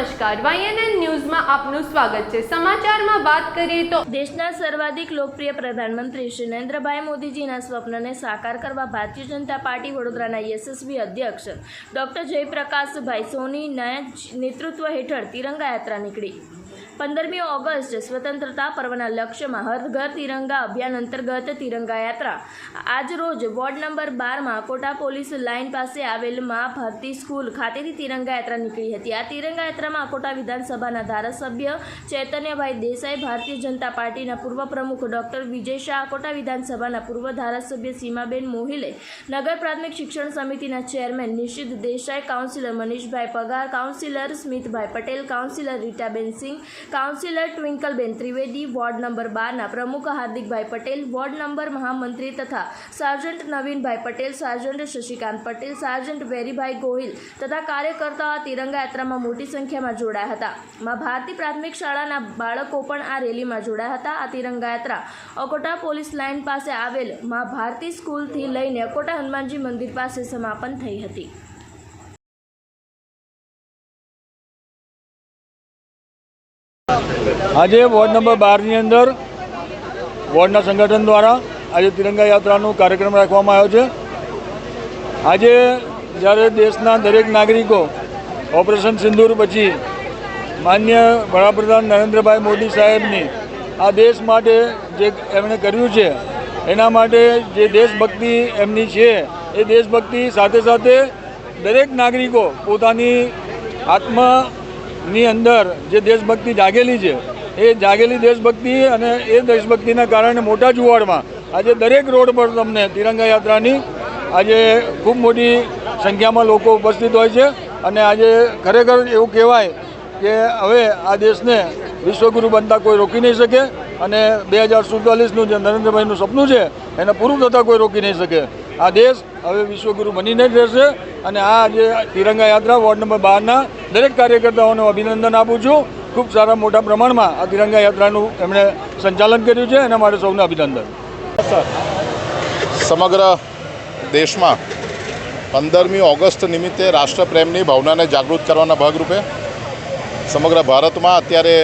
નમસ્કાર. વાયએનએન ન્યૂઝમાં આપનું સ્વાગત છે. સમાચારમાં વાત કરીએ તો દેશના સર્વાધિક લોકપ્રિય પ્રધાનમંત્રી શ્રી નરેન્દ્રભાઈ મોદીજીના સ્વપ્નને સાકાર કરવા ભારતીય જનતા પાર્ટી વડોદરાના યશસ્વી અધ્યક્ષ ડોક્ટર જયપ્રકાશભાઈ સોની નેતૃત્વ હેઠળ તિરંગા યાત્રા નીકળી. પંદરમી ઓગસ્ટ સ્વતંત્રતા પર્વના લક્ષ્યમાં હર ઘર તિરંગા અભિયાન અંતર્ગત તિરંગા યાત્રા. આજરોજ વોર્ડ નંબર બારમાં કોટા પોલીસ લાઇન પાસે આવેલ મા ભારતી સ્કૂલ ખાતેથી તિરંગા યાત્રા નીકળી હતી. આ તિરંગા યાત્રામાં કોટા વિધાનસભાના ધારાસભ્ય ચૈતન્યભાઈ દેસાઈ, ભારતીય જનતા પાર્ટીના પૂર્વ પ્રમુખ ડોક્ટર વિજય શાહ, કોટા વિધાનસભાના પૂર્વ ધારાસભ્ય સીમાબેન મોહિલે, નગર પ્રાથમિક શિક્ષણ સમિતિના ચેરમેન નિશિત દેસાઈ, કાઉન્સિલર મનીષભાઈ પગાર, councillor સ્મિતભાઈ Patel, councillor Ritaben Singh councillor ટ્વિંકલબેન Trivedi ward number બારના પ્રમુખ હાર્દિકભાઈ પટેલ, વોર્ડ નંબર મહામંત્રી તથા sergeant Navinbhai Patel, sergeant Shashikant Patel, sergeant Veribhai Gohil તથા કાર્યકર્તાઓ તિરંગા યાત્રામાં મોટી સંખ્યામાં જોડાયા હતા. માં ભારતી પ્રાથમિક શાળાના બાળકો પણ આ રેલીમાં જોડાયા હતા. આ તિરંગા યાત્રા અકોટા પોલીસ લાઇન પાસે આવેલમાં ભારતી સ્કૂલથી લઈને અકોટા હનુમાનજી મંદિર પાસે સમાપન થઈ હતી. આજે વોર્ડ નંબર બારની અંદર વોર્ડના સંગઠન દ્વારા આજે તિરંગા યાત્રાનો કાર્યક્રમ રાખવામાં આવ્યો છે. આજે જ્યારે દેશના દરેક નાગરિકો ઓપરેશન સિંદૂર પછી માન્ય વડાપ્રધાન નરેન્દ્રભાઈ મોદી સાહેબની આ દેશ માટે જે એમણે કર્યું છે, એના માટે જે દેશભક્તિ એમની છે, એ દેશભક્તિ સાથે સાથે દરેક નાગરિકો પોતાની આત્માની અંદર જે દેશભક્તિ જાગેલી છે, એ જાગેલી દેશભક્તિ અને એ દેશભક્તિના કારણે મોટા જુવાડમાં આજે દરેક રોડ પર તમને તિરંગા યાત્રાની આજે ખૂબ મોટી સંખ્યામાં લોકો ઉપસ્થિત હોય છે અને આજે ખરેખર એવું કહેવાય કે હવે આ દેશને વિશ્વગુરુ બનતા કોઈ રોકી નહીં શકે અને બે હજાર સુડતાલીસનું જે નરેન્દ્રભાઈનું સપનું છે, એને પૂરું થતાં કોઈ રોકી નહીં શકે. આ દેશ હવે વિશ્વગુરુ બનીને જ રહેશે અને આ જે તિરંગા યાત્રા વોર્ડ નંબર બારના દરેક કાર્યકર્તાઓને અભિનંદન આપું છું. ખૂબ સારા મોટા પ્રમાણમાં આ તિરંગા યાત્રાનું એમણે સંચાલન કર્યું છે. એના માટે સૌને અભિનંદન. સમગ્ર દેશમાં પંદરમી ઓગસ્ટ નિમિત્તે રાષ્ટ્રપ્રેમની ભાવનાને જાગૃત કરવાના ભાગરૂપે સમગ્ર ભારતમાં અત્યારે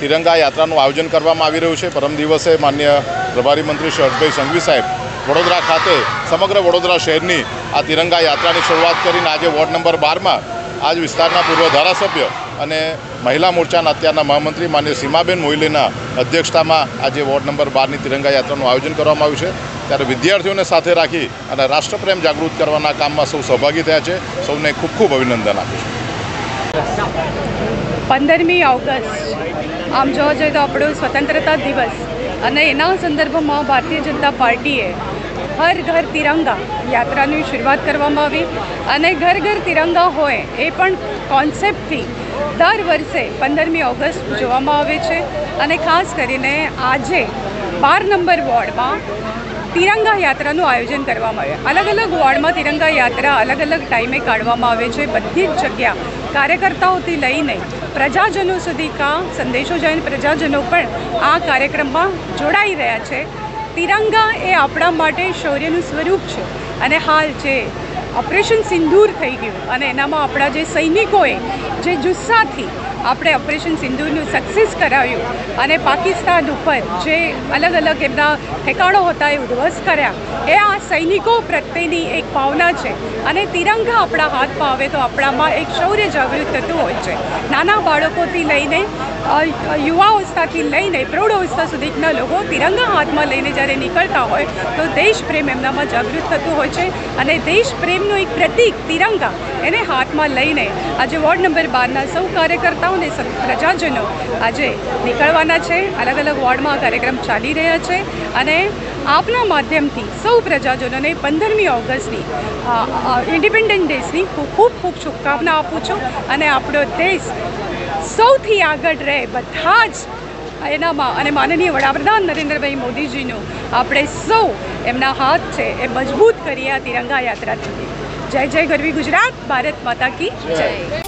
તિરંગા યાત્રાનું આયોજન કરવામાં આવી રહ્યું છે. પરમ દિવસે માન્ય પ્રભારી મંત્રી શ્રી હર્ષભાઈ સંઘવી સાહેબ વડોદરા ખાતે, સમગ્ર વડોદરા શહેરની આ તિરંગા યાત્રાની શરૂઆત કરીને આજે વોર્ડ નંબર બારમાં આજ વિસ્તારના પૂર્વ ધારાસભ્ય અને મહિલા મોરચાના અત્યારના મહામંત્રી માન્ય સીમાબેન મોહિલેના અધ્યક્ષતામાં આજે વોર્ડ નંબર બારની તિરંગા યાત્રાનું આયોજન કરવામાં આવ્યું છે. ત્યારે વિદ્યાર્થીઓને સાથે રાખી અને રાષ્ટ્રપ્રેમ જાગૃત કરવાના કામમાં સૌ સહભાગી થયા છે. સૌને ખૂબ ખૂબ અભિનંદન આપું છું. પંદરમી ઓગસ્ટ, આમ જોવા જઈએ તો આપણો સ્વતંત્રતા દિવસ. અને એના સંદર્ભમાં ભારતીય જનતા પાર્ટીએ હર ઘર તિરંગા યાત્રાની શરૂઆત કરવામાં આવી અને ઘર ઘર તિરંગા હોય એ પણ કોન્સેપ્ટથી દર વર્ષે પંદરમી ઓગસ્ટ જોવામાં આવે છે અને ખાસ કરીને આજે બાર નંબર વોર્ડમાં તિરંગા યાત્રાનું આયોજન કરવામાં આવે અલગ અલગ વોર્ડમાં તિરંગા યાત્રા અલગ અલગ ટાઈમે કાઢવામાં આવે છે. બધી જ જગ્યા કાર્યકર્તાઓથી લઈને પ્રજાજનો સુધી કા સંદેશો જઈને પ્રજાજનો પણ આ કાર્યક્રમમાં જોડાઈ રહ્યા છે. તિરંગા એ આપણા માટે શૌર્યનું સ્વરૂપ છે. અને હાલ જે ઓપરેશન સિંદૂર થઈ ગયું અને એનામાં આપણા જે સૈનિકોએ જે જુસ્સાથી આપણે ઓપરેશન સિંધુનું સક્સેસ કરાવ્યું અને પાકિસ્તાન ઉપર જે અલગ અલગ એમના ઠેકાણો હતા એ ઉદ્ધવસ્ત કર્યા. એ આ સૈનિકો પ્રત્યેની એક ભાવના છે અને તિરંગા આપણા હાથમાં આવે તો આપણામાં એક શૌર્ય જાગૃત થતું હોય છે. નાના બાળકોથી લઈને યુવા અવસ્થાથી લઈને પ્રૌઢ અવસ્થા સુધીના લોકો તિરંગા હાથમાં લઈને જ્યારે નીકળતા હોય તો દેશ પ્રેમ એમનામાં જાગૃત થતું હોય છે અને દેશ પ્રેમનું એક પ્રતીક તિરંગા એને હાથમાં લઈને આજે વોર્ડ નંબર બારના સૌ કાર્યકર્તાઓ અને સૌ પ્રજાજનો આજે નીકળવાના છે. અલગ અલગ વોર્ડમાં કાર્યક્રમ ચાલી રહ્યા છે અને આપના માધ્યમથી સૌ પ્રજાજનોને પંદરમી ઓગસ્ટની ઇન્ડિપેન્ડન્ટ ડેઝની હું ખૂબ ખૂબ શુભકામના આપું છું અને આપણો દેશ સૌથી આગળ રહે બધા જ એનામાં અને માનનીય વડાપ્રધાન નરેન્દ્રભાઈ મોદીજીનું આપણે સૌ એમના હાથ છે એ મજબૂત કરીએ આ તિરંગા યાત્રાથી. જય જય ગરવી ગુજરાત, ભારત માતા કી જય.